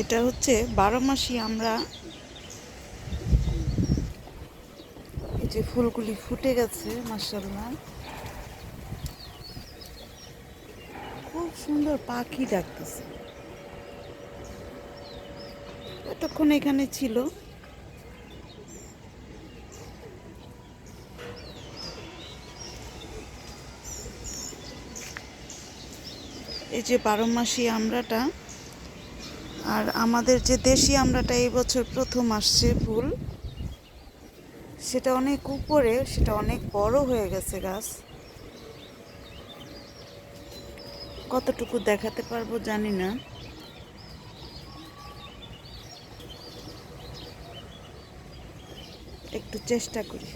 এটা হচ্ছে বারো মাসি আমরা এই যে ফুলগুলি ফুটে গেছে মাসাল্লাহ খুব সুন্দর পাখি ডাকতেছে। এতক্ষণ এখানে ছিল। এই যে বারো মাসি আমড়াটা আর আমাদের যে দেশি আমরাটা এই বছর প্রথম আসছে ফুল, সেটা অনেক উপরে, সেটা অনেক বড় হয়ে গেছে গাছ। কতটুকু দেখাতে পারব জানি না। একটু চেষ্টা করি।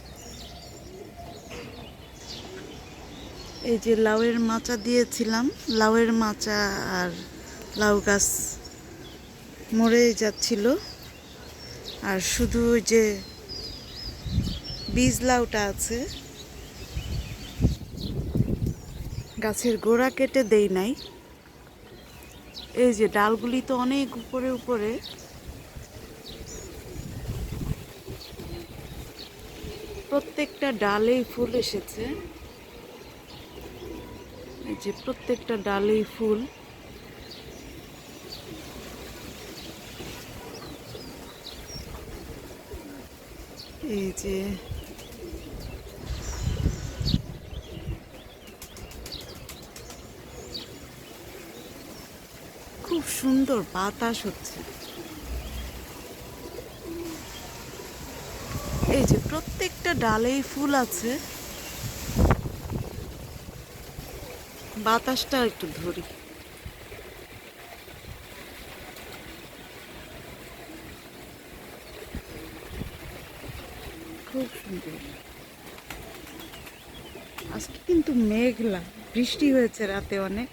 এই যে লাউয়ের মাচা দিয়েছিলাম, লাউয়ের মাচা আর লাউ গাছ মরে যাচ্ছিল। আর শুধু যে বীজ লাউটা আছে, গাছের গোড়া কেটে দেই নাই। এই যে ডালগুলি তো অনেক উপরে উপরে। প্রত্যেকটা ডালেই ফুল এসেছে। এই যে প্রত্যেকটা ডালেই ফুল। এই যে। খুব সুন্দর বাতাস হচ্ছে। এই যে প্রত্যেকটা ডালেই ফুল আছে। বাতাসটা একটু ধরি। খুব সুন্দর। আজকে কিন্তু মেঘলা, বৃষ্টি হয়েছে রাতে অনেক।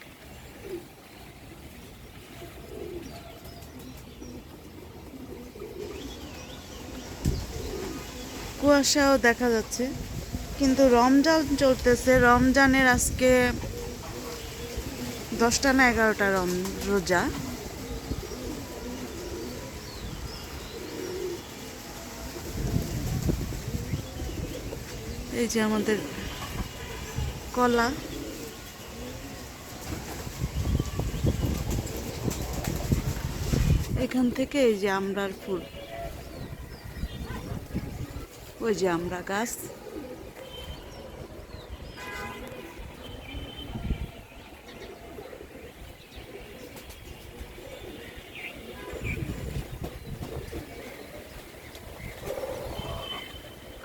কুয়াশাও দেখা যাচ্ছে, কিন্তু রমজান চলতেছে। রমজানের আজকে দশটা না এগারোটা রম রোজা। এই যে আমাদের কলা। এখান থেকে এই যে আমরার ফুল। ওই যে আমরা গাছ।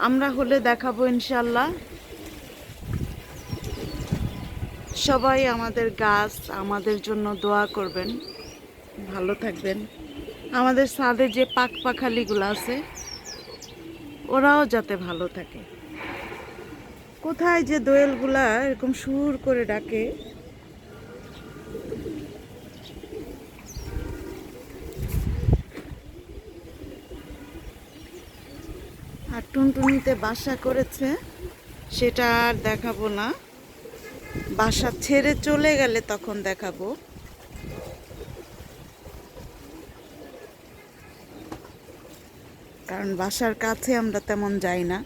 আমরা হলে দেখাবো ইনশাল্লাহ সবাই আমাদের গাছ, আমাদের জন্য দোয়া করবেন। ভালো থাকবেন। আমাদের সাদে যে পাক পাখালিগুলো আছে, ওরাও যাতে ভালো থাকে। কোথায় যে দোয়েলগুলা এরকম সুর করে ডাকে টুনটুনিতে বাসা করেছে, সেটা আর দেখাবো না। বাসা ছেড়ে চলে গেলে তখন দেখাবো। কারণ বাসার কাছে আমরা তেমন যাই না।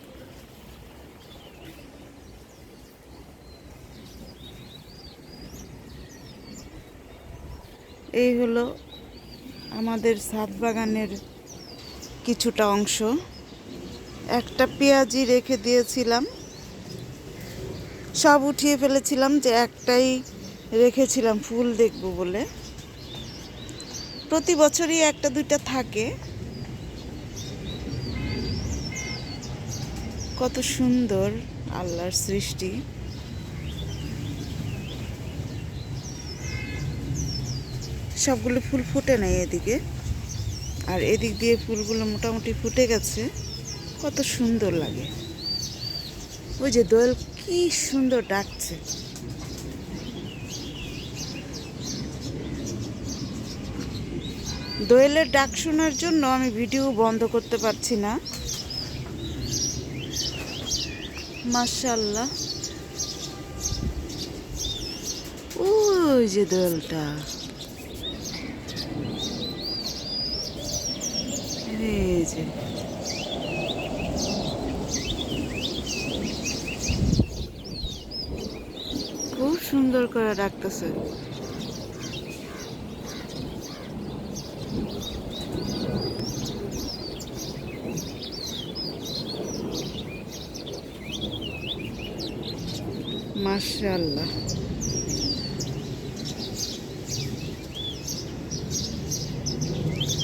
এই হলো আমাদের ছাদ বাগানের কিছুটা অংশ। একটা পেঁয়াজি রেখে দিয়েছিলাম। সব উঠিয়ে ফেলেছিলাম যে একটাই রেখেছিলাম ফুল দেখব বলে। প্রতি বছরই একটা দুইটা থাকে। কত সুন্দর আল্লাহর সৃষ্টি। সবগুলো ফুল ফুটে নেই এদিকে? আর এদিক দিয়ে ফুলগুলো মোটামুটি ফুটে গেছে। কত সুন্দর লাগে। ওই যে দোয়েল কি সুন্দর ডাকছে। দোয়েলের ডাক শোনার জন্য আমি ভিডিও বন্ধ করতে পারছি না। মাশাল্লাহ ওই যে দোয়েলটা। এই যে খুব সুন্দর করে রাখতেছে। মাশাআল্লাহ।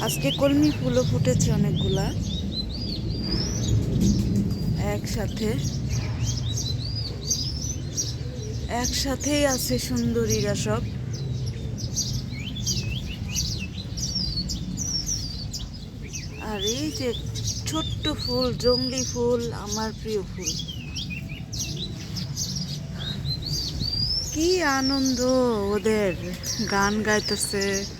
আজকে কলমি ফুলও ফুটেছে অনেকগুলা। একসাথে। একসাথেই আছে সুন্দরীরা সব। আর এই যে ছোট্ট ফুল, জঙ্গলি ফুল, আমার প্রিয় ফুল। কি আনন্দ ওদের গান গাইতেছে।